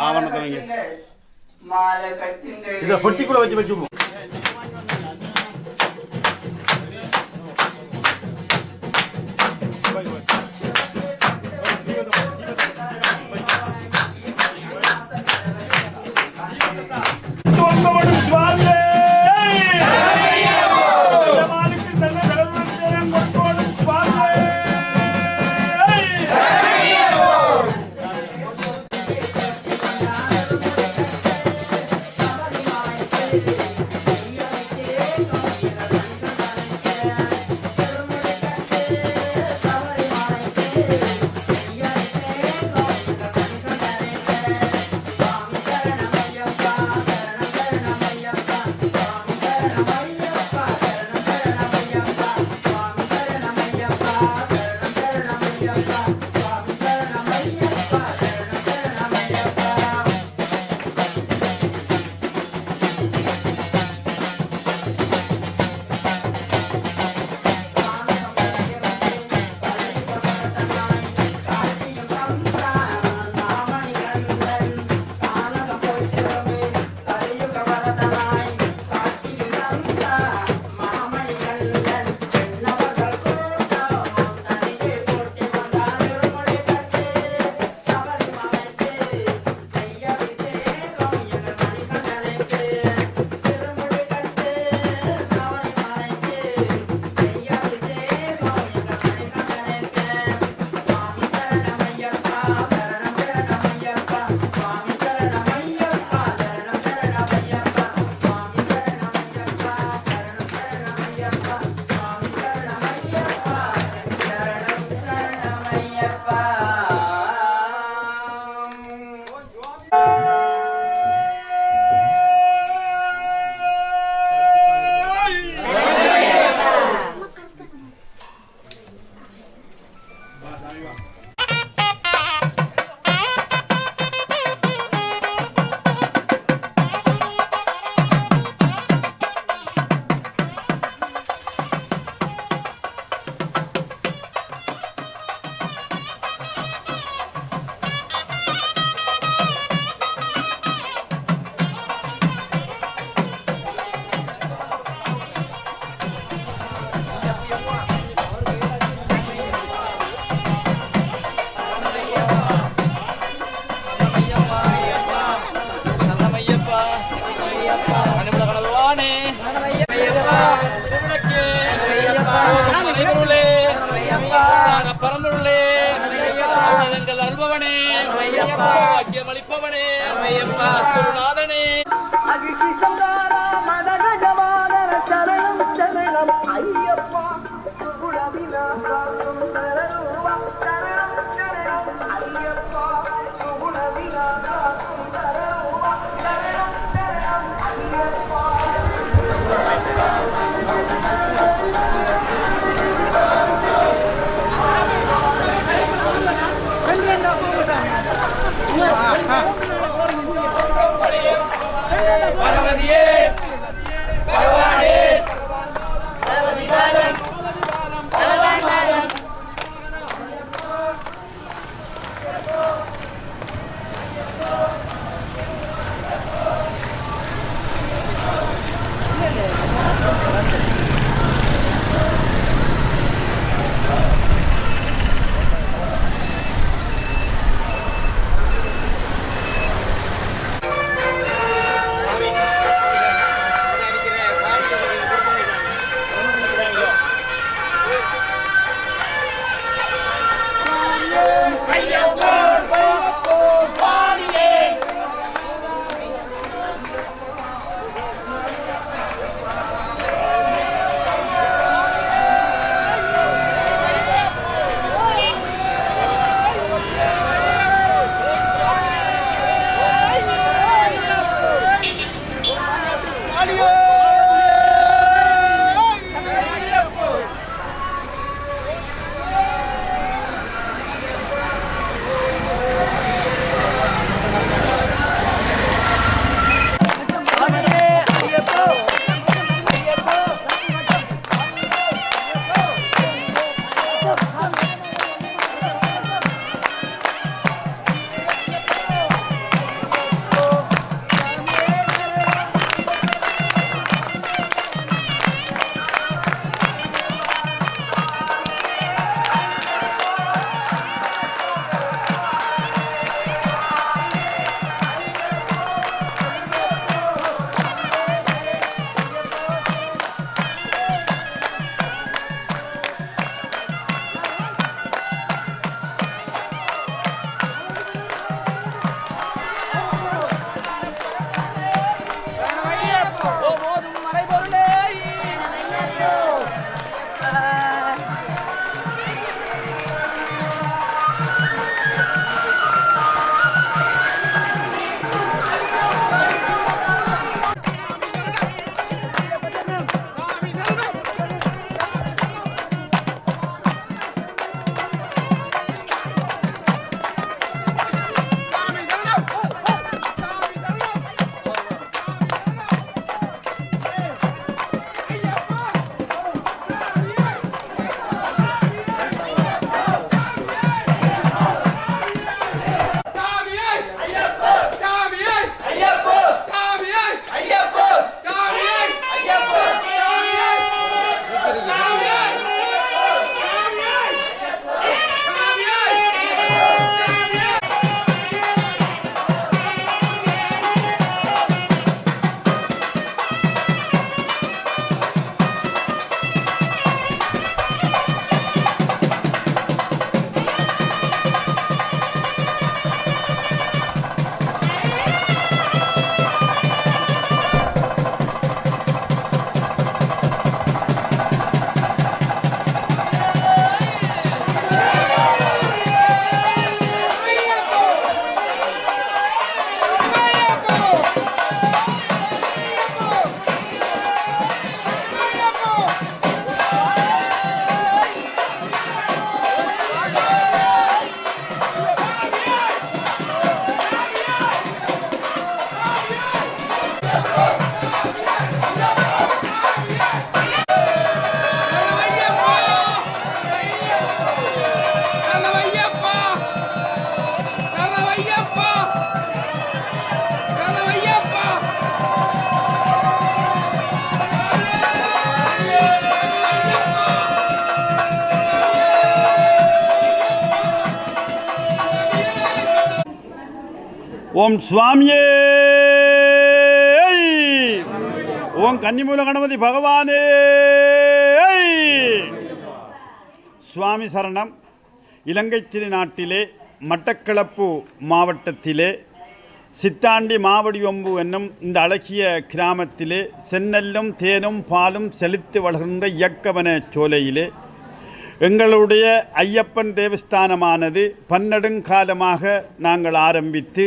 ஆவணத்தை வைங்க இதை பொட்டி வச்சு வச்சுப்போம் பரம்பொருளே எங்கள் அல்பவனே ஐயப்பா திருநாதனே அகிஷி சந்தார ஓம் சுவாமியே! ஓம் கன்னிமூல கணபதி பகவானே! சுவாமி சரணம். இலங்கை திருநாட்டிலே மட்டக்களப்பு மாவட்டத்திலே சித்தாண்டி மாவடிவொம்பு என்னும் இந்த அழகிய கிராமத்திலே சென்னல்லும் தேனும் பாலும் செலுத்து வளர்கின்ற இயக்கவன சோலையிலே எங்களுடைய ஐயப்பன் தேவஸ்தானமானது பன்னெடுங்காலமாக நாங்கள் ஆரம்பித்து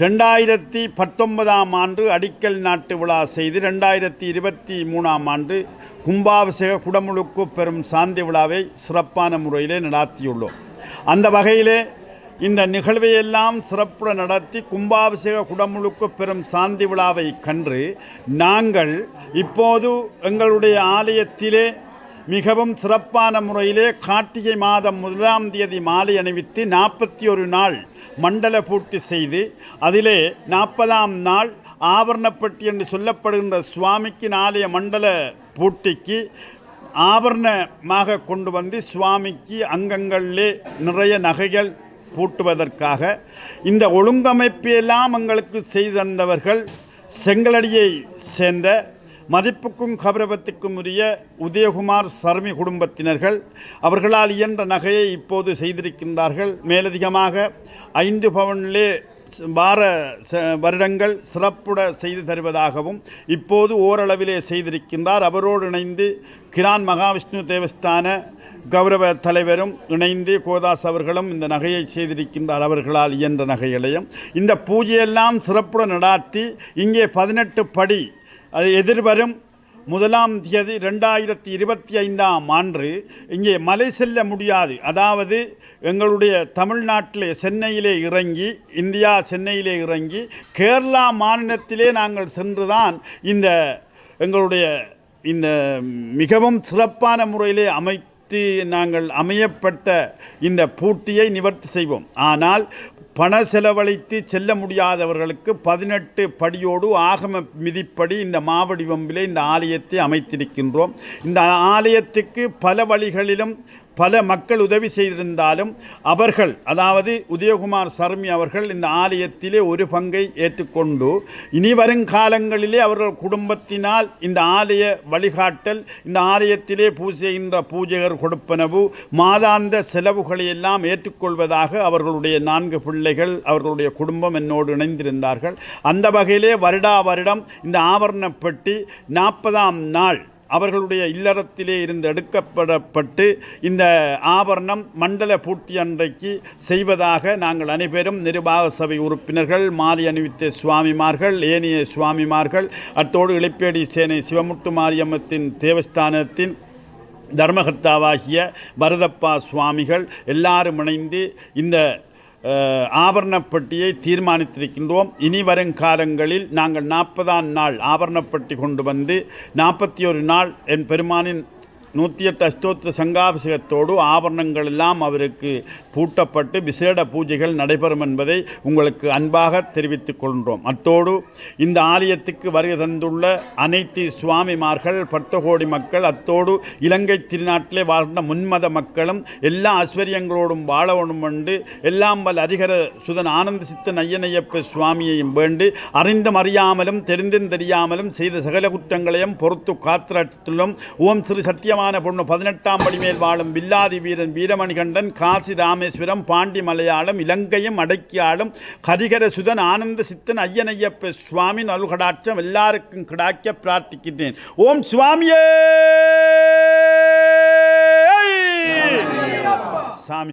ரெண்டாயிரத்தி பத்தொன்பதாம் ஆண்டு அடிக்கல் நாட்டு விழா செய்து ரெண்டாயிரத்தி இருபத்தி மூணாம் ஆண்டு கும்பாபிஷேக குடமுழுக்கு பெறும் சாந்தி விழாவை சிறப்பான முறையிலே நடாத்தியுள்ளோம். அந்த வகையிலே இந்த நிகழ்வையெல்லாம் சிறப்புடன் நடத்தி கும்பாபிஷேக குடமுழுக்கு பெறும் சாந்தி விழாவை கன்று நாங்கள் இப்போது எங்களுடைய ஆலயத்திலே மிகவும் சிறப்பான முறையிலே கார்த்திகை மாதம் முதலாம் தேதி மாலை அணிவித்து நாற்பத்தி ஒரு நாள் மண்டல பூர்த்தி செய்து அதிலே நாற்பதாம் நாள் ஆபரணப்பட்டி என்று சொல்லப்படுகின்ற சுவாமிக்கு நாளைய மண்டல பூட்டிக்கு ஆபரணமாக கொண்டு வந்து சுவாமிக்கு அங்கங்களிலே நிறைய நகைகள் பூட்டுவதற்காக இந்த ஒழுங்கமைப்பையெல்லாம் எங்களுக்கு செய்து தந்தவர்கள் செங்கலடியை சேர்ந்த மதிப்புக்கும் கௌரவத்துக்கும் உரிய உதயகுமார் சர்மி குடும்பத்தினர்கள். அவர்களால் இயன்ற நகையை இப்போது செய்திருக்கின்றார்கள். மேலதிகமாக ஐந்து பவனிலே வார ச- வருடங்கள் சிறப்புட செய்து தருவதாகவும் இப்போது ஓரளவிலே செய்திருக்கின்றார். அவரோடு இணைந்து கிரான் மகாவிஷ்ணு தேவஸ்தான கௌரவ தலைவரும் இணைந்து கோதாஸ் அவர்களும் இந்த நகையை செய்திருக்கின்றார். அவர்களால் இயன்ற நகைகளையும் இந்த பூஜையெல்லாம் சிறப்புடன் நடாத்தி இங்கே பதினெட்டு படி அது எதிர்வரும் முதலாம் தேதி ரெண்டாயிரத்தி இருபத்தி ஐந்தாம் ஆண்டு இங்கே மலை செல்ல முடியாது. அதாவது எங்களுடைய தமிழ்நாட்டிலே சென்னையிலே இறங்கி இந்தியா சென்னையிலே இறங்கி கேரளா மாநிலத்திலே நாங்கள் சென்றுதான் இந்த எங்களுடைய இந்த மிகவும் சிறப்பான முறையிலே அமைத்து நாங்கள் அமையப்பட்ட இந்த பூட்டியை நிவர்த்தி செய்வோம். ஆனால் பண செலவழித்து செல்ல முடியாதவர்களுக்கு பதினெட்டு படியோடு ஆகம மிதிப்படி இந்த மாவடி வம்பிலே இந்த ஆலயத்தை அமைத்திருக்கின்றோம். இந்த ஆலயத்துக்கு பல வழிகளிலும் பல மக்கள் உதவி செய்திருந்தாலும் அவர்கள் அதாவது உதயகுமார் சர்மி அவர்கள் இந்த ஆலயத்திலே ஒரு பங்கை ஏற்றுக்கொண்டு இனி வருங்காலங்களிலே அவர்கள் குடும்பத்தினால் இந்த ஆலய வழிகாட்டல் இந்த ஆலயத்திலே பூஜைகின்ற பூஜைகர் கொடுப்பனவு மாதாந்த செலவுகளை எல்லாம் ஏற்றுக்கொள்வதாக அவர்களுடைய நான்கு பிள்ளைகள் அவர்களுடைய குடும்பம் என்னோடு இணைந்திருந்தார்கள். அந்த வகையிலே வருடா வருடம் இந்த ஆவரணப்பட்டி நாற்பதாம் நாள் அவர்களுடைய இல்லறத்திலே இருந்து எடுக்கப்படப்பட்டு இந்த ஆபரணம் மண்டல பூர்த்தி அன்றைக்கு செய்வதாக நாங்கள் அனைவரும் நிர்வாக சபை உறுப்பினர்கள் மாலை அணிவித்த சுவாமிமார்கள் ஏனைய சுவாமிமார்கள் அத்தோடு இளைப்பேடி சேனை சிவமுட்டு மாரியம்மத்தின் தேவஸ்தானத்தின் தர்மகர்த்தாவாகிய பரதப்பா சுவாமிகள் எல்லாரும் இணைந்து இந்த ஆபரணப்பட்டியை தீர்மானித்திருக்கின்றோம். இனி வரும் காலங்களில் நாங்கள் நாற்பதாம் நாள் ஆபரணப்பட்டி கொண்டு வந்து நாற்பத்தி ஒரு நாள் என் பெருமானின் நூற்றி எட்டு அஷ்டோத்திர சங்காபிஷேகத்தோடு ஆபரணங்கள் எல்லாம் அவருக்கு பூட்டப்பட்டு விசேட பூஜைகள் நடைபெறும் என்பதை உங்களுக்கு அன்பாக தெரிவித்துக் கொள்கின்றோம். அத்தோடு இந்த ஆலயத்துக்கு வருகை தந்துள்ள அனைத்து சுவாமிமார்கள் பத்து கோடி மக்கள் அத்தோடு இலங்கை திருநாட்டிலே வாழ்ந்த முன்மத மக்களும் எல்லா ஐஸ்வர்யங்களோடும் வாழவனும் வேண்டு எல்லாம் வல் அதிகர சுதன் ஆனந்த சித்தன் ஐயனையப்ப சுவாமியையும் வேண்டு அறிந்தும் அறியாமலும் தெரிந்தும் தெரியாமலும் செய்த சகல குற்றங்களையும் பொறுத்து காத்திரத்திலும் ஓம் ஸ்ரீ சத்தியமான பொண்ணு. பதினெட்டாம் படி மேல் வாழும் வில்லாதி வீரன் வீரமணிகண்டன் காசி ராமேஸ்வரம் பாண்டி மலையாளம் இலங்கையும் அடக்கியாளும் ஹரிகர சுதன் ஆனந்த சித்தன் ஐயனையப்ப சுவாமி நல்கடாட்சம் எல்லாருக்கும் கிடாக்க பிரார்த்திக்கின்றேன். ஓம் சுவாமியே! சாமி